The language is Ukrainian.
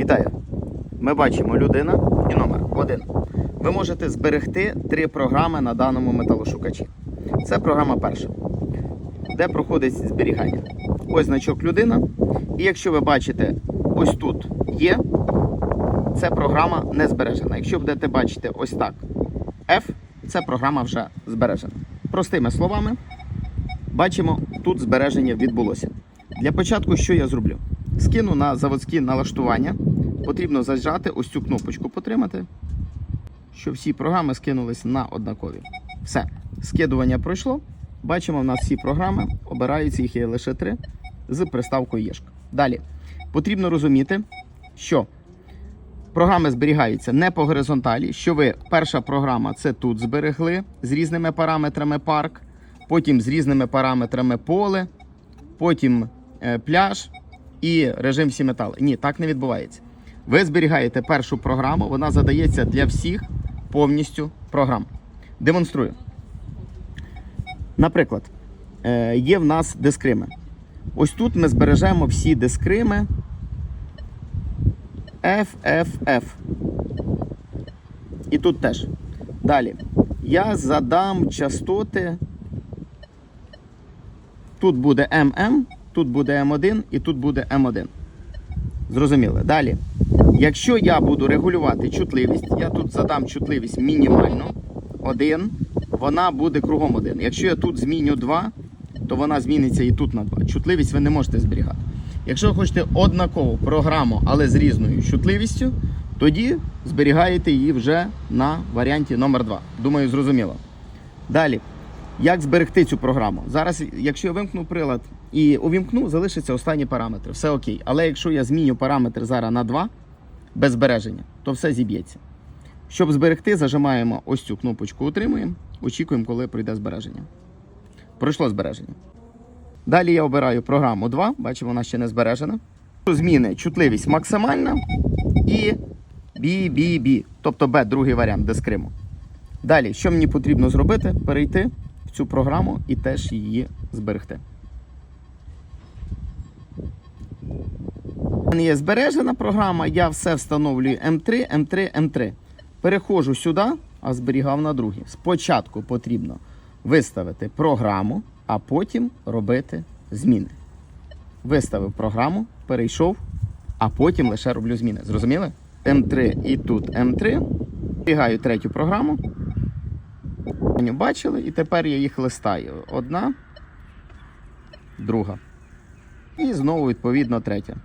Вітаю! Ми бачимо людина і номер один. Ви можете зберегти три програми на даному металошукачі. Це програма перша, де проходить зберігання. Ось значок людина. І якщо ви бачите, ось тут є, це програма не збережена. Якщо будете бачити ось так F, це програма вже збережена. Простими словами, бачимо, тут збереження відбулося. Для початку, що я зроблю? Скину на заводські налаштування. Потрібно зажати ось цю кнопочку потримати, щоб всі програми скинулись на однакові. Все, скидування пройшло. Бачимо, в нас всі програми обираються, їх є лише три з приставкою ЄшК. Далі потрібно розуміти, що програми зберігаються не по горизонталі. Що ви перша програма це тут зберегли з різними параметрами парк, потім з різними параметрами поле, потім е, пляж і режим всі метали. Ні, так не відбувається. Ви зберігаєте першу програму, вона задається для всіх повністю програм. Демонструю. Наприклад, е, є в нас дискрими. Ось тут ми збережемо всі дискрими FFF. І тут теж. Далі. Я задам частоти. Тут буде MM, тут буде М1 і тут буде М1. Зрозуміли. Далі. Якщо я буду регулювати чутливість, я тут задам чутливість мінімальну 1, вона буде кругом 1. Якщо я тут зміню 2, то вона зміниться і тут на 2. Чутливість ви не можете зберігати. Якщо ви хочете однакову програму, але з різною чутливістю, тоді зберігаєте її вже на варіанті номер 2. Думаю, зрозуміло. Далі. Як зберегти цю програму? Зараз, якщо я вимкну прилад і увімкну, залишаться останні параметри. Все окей. Але якщо я зміню параметр зараз на 2 без збереження, то все зіб'ється. Щоб зберегти, зажимаємо ось цю кнопочку Утримуємо, очікуємо, коли пройде збереження. Пройшло збереження. Далі я обираю програму 2, бачимо, вона ще не збережена. Зміни чутливість максимальна і BBB, тобто B, другий варіант дискриму. Далі, що мені потрібно зробити? Перейти в цю програму і теж її зберегти. Мене є збережена програма, я все встановлюю М3, М3, М3. Переходжу сюди, а зберігав на другий. Спочатку потрібно виставити програму, а потім робити зміни. Виставив програму, перейшов, а потім лише роблю зміни. Зрозуміли? М3 і тут М3. Зберігаю третю програму. Бачили, і тепер я їх листаю. Одна, друга. І знову, відповідно, третя.